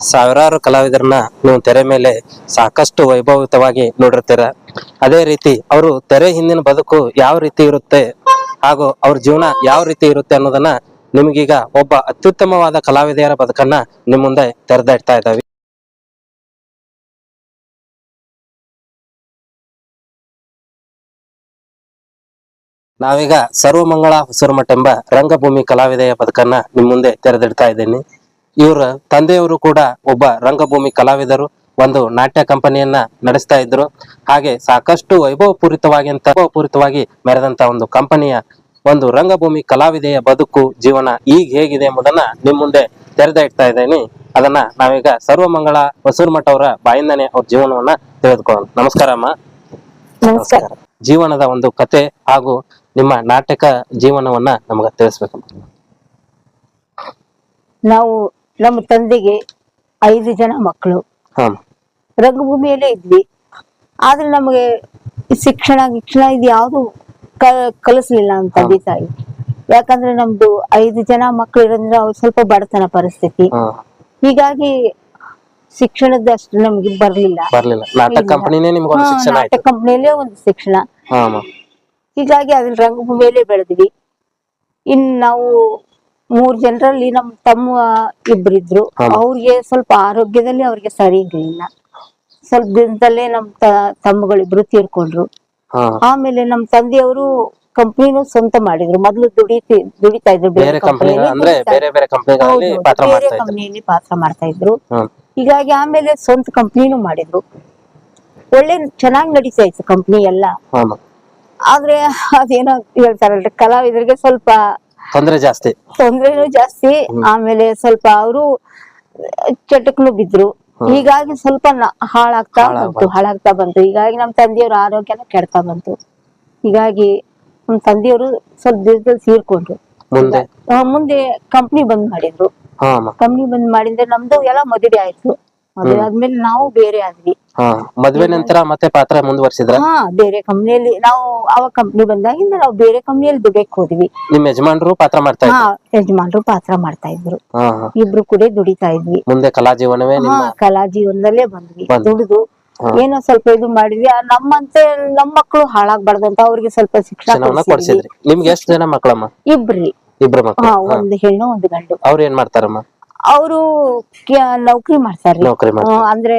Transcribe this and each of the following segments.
ಸಾವಿರಾರು ಕಲಾವಿದರನ್ನ ನೀವು ತೆರೆ ಮೇಲೆ ಸಾಕಷ್ಟು ವೈಭವಿತವಾಗಿ ನೋಡಿರ್ತೀರ. ಅದೇ ರೀತಿ ಅವರು ತೆರೆ ಹಿಂದಿನ ಬದುಕು ಯಾವ ರೀತಿ ಇರುತ್ತೆ ಹಾಗೂ ಅವ್ರ ಜೀವನ ಯಾವ ರೀತಿ ಇರುತ್ತೆ ಅನ್ನೋದನ್ನ ನಿಮಗೀಗ ಒಬ್ಬ ಅತ್ಯುತ್ತಮವಾದ ಕಲಾವಿದೆಯರ ಬದುಕನ್ನ ನಿಮ್ಮ ಮುಂದೆ ತೆರೆದಿಡ್ತಾ ಇದ್ದಾವೆ. ನಾವೀಗ ಸರ್ವಮಂಗಳ ಹೊಸರಮಠ ಎಂಬ ರಂಗಭೂಮಿ ಕಲಾವಿದೆಯ ಬದುಕನ್ನ ನಿಮ್ಮ ಮುಂದೆ ತೆರೆದಿಡ್ತಾ ಇದ್ದೀನಿ. ಇವರ ತಂದೆಯವರು ಕೂಡ ಒಬ್ಬ ರಂಗಭೂಮಿ ಕಲಾವಿದರು ಒಂದು ನಾಟ್ಯ ಕಂಪನಿಯನ್ನ ನಡೆಸ್ತಾ ಇದ್ರು. ಹಾಗೆ ಸಾಕಷ್ಟು ವೈಭವಪೂರಿತವಾಗಿ ಅಂತ ವೈಭವಪೂರಿತವಾಗಿ ಮೆರೆದಂತ ಒಂದು ಕಂಪನಿಯ ಒಂದು ರಂಗಭೂಮಿ ಕಲಾವಿದೆಯ ಬದುಕು ಜೀವನ ಈಗ ಹೇಗಿದೆ ಎಂಬುದನ್ನ ನಿಮ್ ಮುಂದೆ ತೆರೆದ ಇಡ್ತಾ ಇದ್ದೀನಿ. ಅದನ್ನ ನಾವೀಗ ಸರ್ವಮಂಗಳ ಹೊಸೂರ್ಮಠ ಅವರ ಬಾಯಿಂದನೇ ಅವ್ರ ಜೀವನವನ್ನ ತಿಳಿದುಕೊಳ್ಳೋಣ ನಮಸ್ಕಾರ ಅಮ್ಮ. ನಮಸ್ಕಾರ. ಜೀವನದ ಒಂದು ಕತೆ ಹಾಗೂ ನಿಮ್ಮ ನಾಟಕ ಜೀವನವನ್ನ ನಮಗ ತಿಳಿಸ್ಬೇಕು ನಾವು ನಮ್ಮ ತಂದೆಗೆ ಐದು ಜನ ಮಕ್ಕಳು. ಹಾ. ರಂಗಭೂಮಿಯಲ್ಲೇ ಇದ್ವಿ. ಆದ್ರೆ ನಮಗೆ ಶಿಕ್ಷಣ ಶಿಕ್ಷಣ ಇದು ಯಾವುದು ಕಲಿಸ್ಲಿಲ್ಲ ನಮ್ಮ ತಂದೆ ತಾಯಿ. ಯಾಕಂದ್ರೆ ನಮ್ದು ಐದು ಜನ ಮಕ್ಕಳು ಇರೋದ್ರಿಂದ ಅವ್ರು ಸ್ವಲ್ಪ ಬಡತನ ಪರಿಸ್ಥಿತಿ. ಹೀಗಾಗಿ ಹೀಗಾಗಿ ಶಿಕ್ಷಣದಷ್ಟು ನಮ್ಗೆ ಬರ್ಲಿಲ್ಲ. ಬರ್ಲಿಲ್ಲ. ನಾಟಕ ಕಂಪನಿನೇ ಒಂದು ಶಿಕ್ಷಣ ಆಯ್ತು. ನಾಟಕ ಕಂಪ್ನಿಯಲ್ಲೇ ಒಂದು ಶಿಕ್ಷಣ. ಹಾ ಅಮ್ಮ. ಹೀಗಾಗಿ ಅದ್ರ ರಂಗಭೂಮಿಯಲ್ಲೇ ಬೆಳೆದ್ವಿ. ಇನ್ ನಾವು ಮೂರ್ ಜನರಲ್ಲಿ ನಮ್ ತಮ್ಮ ಇಬ್ರಿದ್ರು. ಅವ್ರಿಗೆ ಸ್ವಲ್ಪ ಆರೋಗ್ಯದಲ್ಲಿ ಅವ್ರಿಗೆ ಸರಿ ಇರ್ಲಿಲ್ಲ ಸ್ವಲ್ಪ ದಿನದಲ್ಲೇ ನಮ್ ತಮ್ಮಗಳಿಬ್ರು ತೀರ್ಕೊಂಡ್ರು. ಆಮೇಲೆ ನಮ್ ತಂದೆಯವರು ಕಂಪ್ನಿನೂ ಸ್ವಂತ ಮಾಡಿದ್ರು. ಮೊದ್ಲು ದುಡಿತಿ ದುಡಿತಾ ಇದ್ರು ಬೇರೆ ಕಂಪ್ನಿಯಲ್ಲಿ ಪಾತ್ರ ಮಾಡ್ತಾ ಇದ್ರು. ಹೀಗಾಗಿ ಆಮೇಲೆ ಸ್ವಂತ ಕಂಪ್ನಿನೂ ಮಾಡಿದ್ರು. ಒಳ್ಳೆ ಚೆನ್ನಾಗಿ ನಡೀತಾ ಇತ್ತು ಕಂಪ್ನಿ ಎಲ್ಲ. ಆದ್ರೆ ಅದೇನೋ ಹೇಳ್ತಾರಲ್ರಿ ಕಲಾವಿದರಿಗೆ ಸ್ವಲ್ಪ ತೊಂದ್ರೆ ಜಾಸ್ತಿ? ತೊಂದ್ರೆನೂ ಜಾಸ್ತಿ. ಆಮೇಲೆ ಸ್ವಲ್ಪ ಅವರು ಚಟಕ್ಲು ಬಿದ್ರು ಹೀಗಾಗಿ ಸ್ವಲ್ಪ ಹಾಳಾಗ್ತಾ ಬಂತು ಹಾಳಾಗ್ತಾ ಬಂತು. ಹೀಗಾಗಿ ನಮ್ ತಂದೆಯವ್ರ ಆರೋಗ್ಯನ ಕೆಡ್ತಾ ಬಂತು. ಹೀಗಾಗಿ ನಮ್ ತಂದೆಯವರು ಸ್ವಲ್ಪ ದಿವಸದಲ್ಲಿ ತೀರ್ಕೊಂಡ್ರು ಮುಂದೆ? ಕಂಪ್ನಿ ಬಂದ್ ಮಾಡಿದ್ರು. ಕಂಪ್ನಿ ಬಂದ್ ಮಾಡಿದ್ರೆ ನಮ್ದು ಎಲ್ಲ ಮದುವೆ ಆಯ್ತು. ಮದುವೆ ಆದ್ಮೇಲೆ ನಾವು ಬೇರೆ ಆದ್ವಿ. ಹಾ ಮದ್ವೆ ನಂತರ ಮತ್ತೆ ಪಾತ್ರ ಮುಂದುವರ್ಸಿದ್ರ? ಹಾ ಬೇರೆ ಕಂಪ್ನಿಯಲ್ಲಿ ನಾವು ಅವಾಗ ಕಂಪ್ನಿ ಬಂದಾಗಿಂದ ನಾವು ಬೇರೆ ಕಂಪ್ನಿಯಲ್ಲಿ ದುಡಿಯಕ್ ಹೋದ್ವಿ. ನಿಮ್ ಯಜಮಾನ್ರು ಪಾತ್ರ ಮಾಡ್ತಾ ಇದ್ರು? ಹಾ ಯಜಮಾನ್ರು ಪಾತ್ರ ಮಾಡ್ತಾ ಇದ್ರು. ಹಾ ಹಾ. ಇಬ್ರು ಕೂಡ ದುಡಿತಾ ಇದ್ವಿ. ಮುಂದೆ ಕಲಾ ಜೀವನವೇ ಹಾ ನಿಮ್ಮ ಕಲಾ ಜೀವನದಲ್ಲೇ ಬಂದ್ವಿ. ಬಂದ್ವಿ. ದುಡಿದು ಏನೋ ಸ್ವಲ್ಪ ಇದು ಮಾಡಿದ್ವಿ. ಆ ನಮ್ಮಂತೆ ನಮ್ಮ ಮಕ್ಕಳು ಹಾಳಾಗ್ಬಾರ್ದು ಅಂತ ಅವ್ರಿಗೆ ಸ್ವಲ್ಪ ಶಿಕ್ಷಣ ಶಿಕ್ಷಣವನ್ನ ಕೊಡ್ಸಿದ್ವಿ. ಕೊಡ್ಸಿದ್ರಿ. ನಿಮ್ಗೆ ಎಷ್ಟು ಜನ ಮಕ್ಕಳಮ್ಮ? ಇಬ್ರಿ. ಇಬ್ರು ಮಕ್ಕಳು. ಹಾ ಒಂದು ಹೆಣ್ಣು ಒಂದು ಗಂಡು. ಅವ್ರು ಏನ್ ಮಾಡ್ತಾರಮ್ಮ? ಅವರು ನೌಕರಿ ಮಾಡ್ತಾರ್ರಿ. ನೌಕರಿ ಮಾಡ್ತಾರೆ. ಹ್ಮ್, ಅಂದ್ರೆ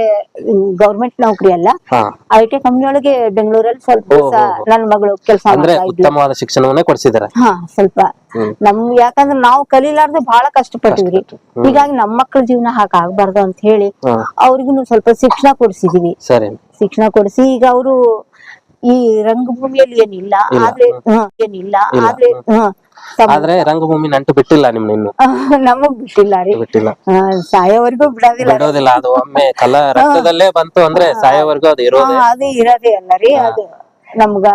ಗೌರ್ಮೆಂಟ್ ನೌಕರಿ ಅಲ್ಲ. ಹಾ. ಐ ಟಿ ಕಂಪ್ನಿ ಒಳಗೆ ಬೆಂಗಳೂರಲ್ಲಿ ಸ್ವಲ್ಪ ದಿವಸ. ನನ್ನ ಮಗಳು ಕೆಲಸ ಅಂದ್ರೆ ಮಾಡ್ತಾ ಇದ್ಲು. ಉತ್ತಮವಾದ ಶಿಕ್ಷಣವನ್ನೇ ಕೊಡ್ಸಿದಾರೆ. ಹಾ ಸ್ವಲ್ಪ. ನಮ್ ಯಾಕಂದ್ರೆ ನಾವು ಕಲೀಲಾರ್ದೆ ಬಹಳ ಕಷ್ಟಪಟ್ಟಿವ್ರಿ. ಹೀಗಾಗಿ ನಮ್ಮ ಮಕ್ಕಳ ಜೀವನ ಹಾಕ ಆಗ್ಬಾರ್ದು ಅಂತ ಹೇಳಿ ಹಾ. ಅವ್ರಿಗೂ ಸ್ವಲ್ಪ ಶಿಕ್ಷಣ ಕೊಡಿಸಿದೀವಿ. ಸರಿ. ಶಿಕ್ಷಣ ಕೊಡಿಸಿ ಈಗ ಅವರು ಈ ರಂಗಭೂಮಿಯಲ್ಲಿ ಏನಿಲ್ಲ ಇಲ್ಲ. ಆದ್ರೆ ಏನಿಲ್ಲ ಇಲ್ಲ. ಆದ್ರೆ ತಮ್ಮ- ಆದ್ರೆ ರಂಗಭೂಮಿ ನಂಟು ಬಿಟ್ಟಿಲ್ಲ ನಿಮ್ನ ಇನ್ನು. ನಮಗ್ ಬಿಟ್ಟಿಲ್ಲ ರೀ. ಬಿಟ್ಟಿಲ್ಲ. ಆ, ಸಾಯೋವರೆಗೂ ಬಿಡೋದಿಲ್ಲ ಬಿಡೋದಿಲ್ಲ ಅದು ಒಮ್ಮೆ ಕಲಾ ರಕ್ತದಲ್ಲೇ ಬಂತು ಅಂದ್ರೆ ಸಾಯೋವರೆಗೂ ಅದು ಹಾ, ಇರೋದೇ ಅದು ಇರೋದೇ ಅಲ್ಲ ರೀ ಅದು ನಮ್ಗ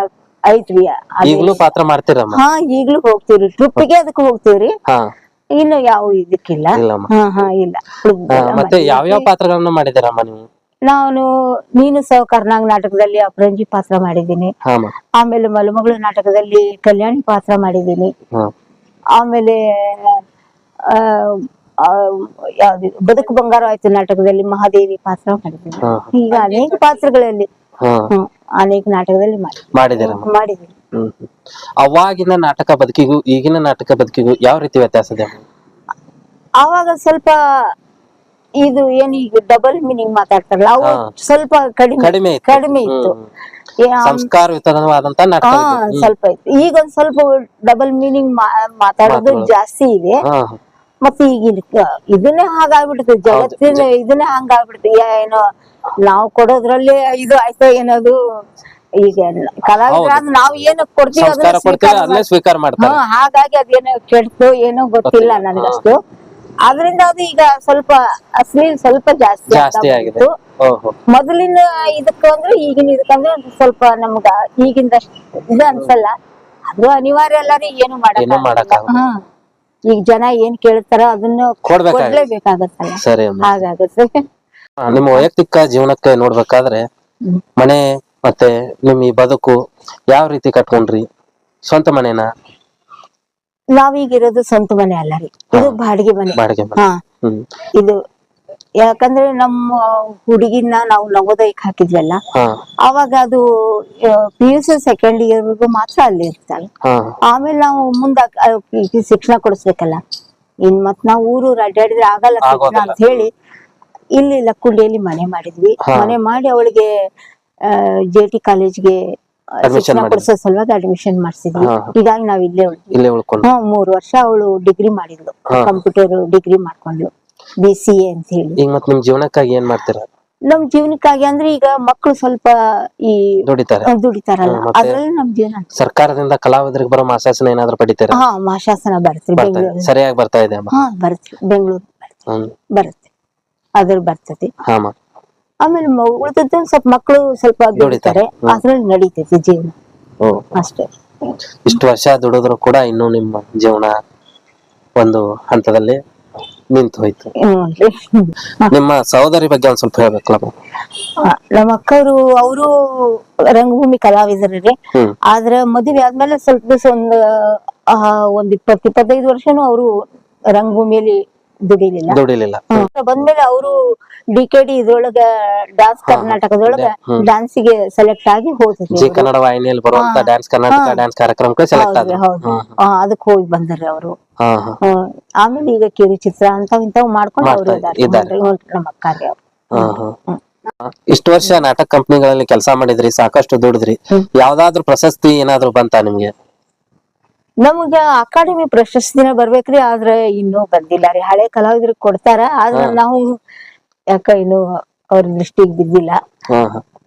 ಐತ್ರಿ ಅದು ಈಗ್ಲೂ ಪಾತ್ರ ಮಾಡ್ತೀರಮ್ಮ? ಹಾ ಈಗ್ಲೂ ಹೋಗ್ತೀವ್ರಿ ಟ್ರಿಪ್ಗೆ ಅದಕ್ಕೆ ಹೋಗ್ತೀವ್ರಿ. ಹಾ. ಇನ್ನು ಯಾವ ಇದಕ್ಕಿಲ್ಲ. ಇಲ್ಲಮ್ಮ. ಹಾ ಹಾ ಇಲ್ಲ. ಯಾವ ಮತ್ತೆ. ಯಾವ್ಯಾವ ಪಾತ್ರಗಳನ್ನ ಮಾಡಿದಿರಮ್ಮ ನೀವು? ನಾನು ನೀನು ಸಹ ಕರ್ನಾಗ್ ನಾಟಕದಲ್ಲಿ ಅಪರಂಜಿ ಪಾತ್ರ ಮಾಡಿದ್ದೀನಿ. ಆಮೇಲೆ ಮಲಮಗಳು ನಾಟಕದಲ್ಲಿ ಕಲ್ಯಾಣಿ ಪಾತ್ರ ಮಾಡಿದ್ದೀನಿ. ಆಮೇಲೆ ಬದುಕು ಬಂಗಾರ ಆಯ್ತು ನಾಟಕದಲ್ಲಿ ಮಹಾದೇವಿ ಪಾತ್ರ ಮಾಡಿದ್ದೀನಿ. ಈಗ ಅನೇಕ ಪಾತ್ರಗಳಲ್ಲಿ ಅನೇಕ ನಾಟಕದಲ್ಲಿ ಮಾಡಿದ್ದೀನಿ. ಅವಾಗಿನ ನಾಟಕ ಬದುಕಿಗೂ ಈಗಿನ ನಾಟಕ ಬದುಕಿಗೂ ಯಾವ ರೀತಿ ವ್ಯತ್ಯಾಸ ಇದೆ? ಅಮ್ಮ? ಆವಾಗ ಸ್ವಲ್ಪ ಇದು ಏನ್ ಈಗ ಡಬಲ್ ಮೀನಿಂಗ್ ಮಾತಾಡ್ತಾರಲ್ಲ ಅವು ಸ್ವಲ್ಪ ಕಡಿಮೆ ಕಡಿಮೆ ಇತ್ತು. ಸಂಸ್ಕಾರಯುತವಾದಂತ ಸ್ವಲ್ಪ ಇತ್ತು. ಈಗ ಒಂದ್ ಸ್ವಲ್ಪ ಡಬಲ್ ಮೀನಿಂಗ್ ಮಾತಾಡೋದು ಜಾಸ್ತಿ ಇದೆ. ಮತ್ತೆ ಈಗಿನ ಇದನ್ನೇ ಹಾಗಾಗ್ಬಿಡ್ತದೆ ಜಗತ್ತಿನ ಇದನ್ನೇ ಹಂಗಾಗ್ಬಿಡ್ತದೆ ಏನೋ ನಾವು ಕೊಡೋದ್ರಲ್ಲಿ ಇದು ಆಯ್ತಾ ಏನದು ಈಗ ಕಲಾವಿದರಾದ ನಾವ್ ಏನು ಕೊಡ್ತೀವಿ ಹಾಗಾಗಿ ಅದೇನೋ ಕೆಡ್ತು ಏನೋ ಗೊತ್ತಿಲ್ಲ ನನ್ಗಷ್ಟು. ಆದ್ರಿಂದ ಅದು ಈಗ ಸ್ವಲ್ಪ ಅಶ್ಲೀಲ್ ಸ್ವಲ್ಪ ಜಾಸ್ತಿ ಜಾಸ್ತಿ ಆಗಿದೆ. ಓಹೋ. ಮೊದಲಿನ ಇದಕ್ಕ ಅಂದ್ರೆ ಈಗಿನ ಇದಕ್ಕಂದ್ರೆ ಸ್ವಲ್ಪ ನಮ್ಗ ಈಗಿಂದ ಇದು ಅನ್ಸಲ್ಲ. ಅದು ಅನಿವಾರ್ಯ ಎಲ್ಲಾರು ಏನು ಏನೂ ಮಾಡಕ್. ಈಗ ಜನ ಏನ್ ಕೇಳ್ತಾರ ಅದನ್ನ ಕೊಡ್ಬೇಕಾಗುತ್ತೆ. ಕೊಡ್ಲೇಬೇಕಾಗತ್ತಲ್ಲ. ಸರಿ ಅಮ್ಮ. ಹಾಗಾಗತ್ತೆ. ಆ, ನಿಮ್ಮ ವೈಯಕ್ತಿಕ ಜೀವನಕ್ಕೆ ನೋಡ್ಬೇಕಾದ್ರೆ ಹ್ಮ್. ಮನೆ ಮತ್ತೆ ನಿಮ್ ಈ ಬದುಕು ಯಾವ ರೀತಿ ಕಟ್ಕೊಂಡ್ರಿ? ಸ್ವಂತ ಮನೆನ? ನಾವೀಗ ಇರೋದು ಸ್ವಂತ ಮನೆ ಅಲ್ಲ ರೀ. ಇದು ಬಾಡಿಗೆ ಮನೆ. ಬಾಡಿಗೆ ಮನೆ. ಹಾ. ಹ್ಮ್. ಇದು ಯಾಕಂದ್ರೆ ನಮ್ಮ ಹುಡುಗಿನ ನಾವು ನವೋದಯಕ್ಕೆ ಹಾಕಿದ್ವಲ್ಲ ಹಾ. ಅವಾಗ ಅದು P U C second year ಮಾತ್ರ ಅಲ್ಲಿ ಇರ್ತಾಳೆ. ಹಾ. ಆಮೇಲೆ ನಾವು ಮುಂದ ಶಿಕ್ಷಣ ಕೊಡಿಸ್ಬೇಕಲ್ಲ. ಇನ್ ಮತ್ ನಾವು ಊರು ಅಡ್ಡಾಡಿದ್ರೆ ಆಗಲ್ಲ ಶಿಕ್ಷಣ ಆಗೋದಿಲ್ಲ. ಅಂತ ಹೇಳಿ ಇಲ್ಲಿ ಲಕ್ಕುಂಡಿಯಲ್ಲಿ ಮನೆ ಮಾಡಿದ್ವಿ. ಹಾ. ಮನೆ ಮಾಡಿ ಅವಳಿಗೆ ಜೆ ಟಿ ಕಾಲೇಜ್ಗೆ ಶಿಕ್ಷಣ. ಕೊಡಿಸೋ ಸಲುವಾಗಿ ಅಡ್ಮಿಷನ್ ಮಾಡಿಸಿದ್ವಿ. ಹೀಗಾಗಿ ನಾವ್ ಇಲ್ಲೇ ಇಲ್ಲೇ ಉಳ್ಕೊಂಡು ಮೂರ್ ವರ್ಷ ಅವಳು ಡಿಗ್ರಿ ಮಾಡಿದ್ಲು. ಕಂಪ್ಯೂಟರ್ ಡಿಗ್ರಿ ಮಾಡ್ಕೊಂಡ್ಲು ಬಿ ಸಿ ಎ ಅಂತ ಹೇಳಿ. ಈಗ ಮತ್ ನಿಮ್ ಜೀವನಕ್ಕಾಗಿ ಏನ್ ಮಾಡ್ತೀರಾ? ನಮ್ ಜೀವನಕ್ಕಾಗಿ ಅಂದ್ರೆ ಈಗ ಮಕ್ಕಳು ಸ್ವಲ್ಪ ಈ ದುಡಿತಾರೆ. ದುಡಿತಾರಲ್ಲ. ಮತ್ತೆ? ಅದ್ರಲ್ಲಿ ನಮ್ ಜೀವನ ಸರ್ಕಾರದಿಂದ ಕಲಾವಿದರಿಗೆ ಬರೋ ಮಾಸಾಸನ ಏನಾದ್ರು ಪಡಿತಾರೆ? ಹಾ ಮಾಶಾಸನ ಬರ್ತೀರಿ. ಬರ್ತಾ ಬೆಂಗಳೂರು ಸರಿಯಾಗಿ ಬರ್ತಾ ಇದೆ ಹಾ ಬರುತ್ತೆ ಬೆಂಗಳೂರು ಬರುತ್ತೆ ಅದ್ರ ಬರ್ತದೆ. ಹಾ ಆಮೇಲೆ ಉಳಿದದ್ದು ಸ್ವಲ್ಪ ಮಕ್ಕಳು ಸ್ವಲ್ಪ ದುಡಿತಾರೆ. ಅದ್ರಲ್ಲಿ ನಡೀತೈತಿ ಜೀವನ. ಅಷ್ಟೇ. ಇಷ್ಟು ವರ್ಷ ದುಡಿದ್ರು ಕೂಡ ಇನ್ನು ನಿಮ್ಮ ಜೀವನ ಒಂದು ಹಂತದಲ್ಲಿ ನಿಂತು ಹೋಯ್ತು. ನಿಮ್ಮ ಸಹೋದರಿ ಬಗ್ಗೆ ಒಂದ್ ಸ್ವಲ್ಪ ಹೇಳ್ಬೇಕಲ್ಲ ನಮ್ಮ ಅಕ್ಕವರು ಅವರು ರಂಗಭೂಮಿ ಕಲಾವಿದರೇ ಆದ್ರ ಮದುವೆ ಆದ್ಮೇಲೆ ಸ್ವಲ್ಪ ದಿವಸ ಒಂದ್ ಒಂದ್ ಇಪ್ಪತ್ ಇಪ್ಪತ್ತೈದು ವರ್ಷನೂ ಅವರು ರಂಗಭೂಮಿಯಲ್ಲಿ ದುಡಿಲಿಲ್ಲ. ದುಡಿಲಿಲ್ಲ. ಬಂದ್ಮೇಲೆ ಅವರು ಡಿ ಕೆ ಡಿ ಇದ್ರೊಳಗ ಡಾನ್ಸ್ ಕರ್ನಾಟಕದೊಳಗ ಡಾನ್ಸ್ಗೆ ಸೆಲೆಕ್ಟ್ ಆಗಿ ಹೋಗಿದ್ವಿ ಜಿ ಕನ್ನಡ ವಾಹಿನಿಯಲ್ಲಿ ಬರುವಂತ ಡ್ಯಾನ್ಸ್ ಕರ್ನಾಟಕ ಡ್ಯಾನ್ಸ್ ಕಾರ್ಯಕ್ರಮಕ್ಕೆ ಸೆಲೆಕ್ಟ್ ಆದ್ರು. ಅದಕ್ಕೆ ಹೋಗಿ ಬಂದ್ರಿ ಅವರು. ಆಮೇಲೆ ಈಗ ಕಿರುಚಿತ್ರ ಅಂತ ಇಂಥವು ಮಾಡ್ಕೊಂಡು ಅವರು ಇದ್ದಾರೆ. ನಮ್ಮ ಅಕ್ಕಾರಿ ಅವ್ರು. ಇಷ್ಟು ವರ್ಷ ನಾಟಕ ಕಂಪ್ನಿಗಳಲ್ಲಿ ಕೆಲಸ ಮಾಡಿದ್ರಿ ಸಾಕಷ್ಟು ದುಡಿದ್ರಿ. ಯಾವ್ದಾದ್ರು ಪ್ರಶಸ್ತಿ ಏನಾದ್ರು ಬಂತ ನಿಮ್ಗೆ? ನಮಗ ಅಕಾಡೆಮಿ ಪ್ರಶಸ್ತಿನ ಬರ್ಬೇಕ್ರಿ ಆದ್ರೆ ಇನ್ನು ಬಂದಿಲ್ಲ ರೀ. ಹಳೆ ಕಲಾವಿದ್ರ ಕೊಡ್ತಾರ ಆದ್ರ ನಾವು ಯಾಕ ಇನ್ನು ಅವ್ರ ದೃಷ್ಟಿಗೆ ಬಿದ್ದಿಲ್ಲ.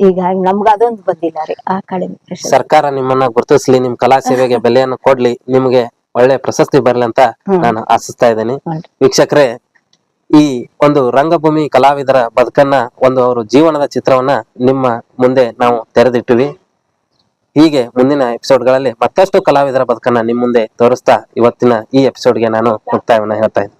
ಹೀಗಾಗಿ ನಮ್ಗ ಅದೊಂದು ಬಂದಿಲ್ಲ ರೀ ಅಕಾಡೆಮಿ ಪ್ರಶಸ್ತಿ. ಸರ್ಕಾರ ನಿಮ್ಮನ್ನ ಗುರುತಿಸ್ಲಿ ನಿಮ್ ಕಲಾ ಸೇವೆಗೆ ಬೆಲೆಯನ್ನು ಕೊಡ್ಲಿ ನಿಮ್ಗೆ ಒಳ್ಳೆ ಪ್ರಶಸ್ತಿ ಬರ್ಲಿ ಅಂತ. ನಾನು ಆಶಿಸ್ತಾ ಇದ್ದೇನೆ. ವೀಕ್ಷಕರೇ ಈ ಒಂದು ರಂಗಭೂಮಿ ಕಲಾವಿದರ ಬದುಕನ್ನ ಒಂದು ಅವರು ಜೀವನದ ಚಿತ್ರವನ್ನ ನಿಮ್ಮ ಮುಂದೆ ನಾವು ತೆರೆದಿಟ್ಟಿವಿ. ಹೀಗೆ ಮುಂದಿನ ಎಪಿಸೋಡ್ಗಳಲ್ಲಿ ಮತ್ತಷ್ಟು ಕಲಾವಿದರ ಬದುಕನ್ನ ನಿಮ್ಮ ಮುಂದೆ ತೋರಿಸ್ತಾ ಇವತ್ತಿನ ಈ ಎಪಿಸೋಡ್ಗೆ ನಾನು ಮುಕ್ತಾಯವನ್ನ ಹೇಳ್ತಾ ಇದ್ದೀನಿ.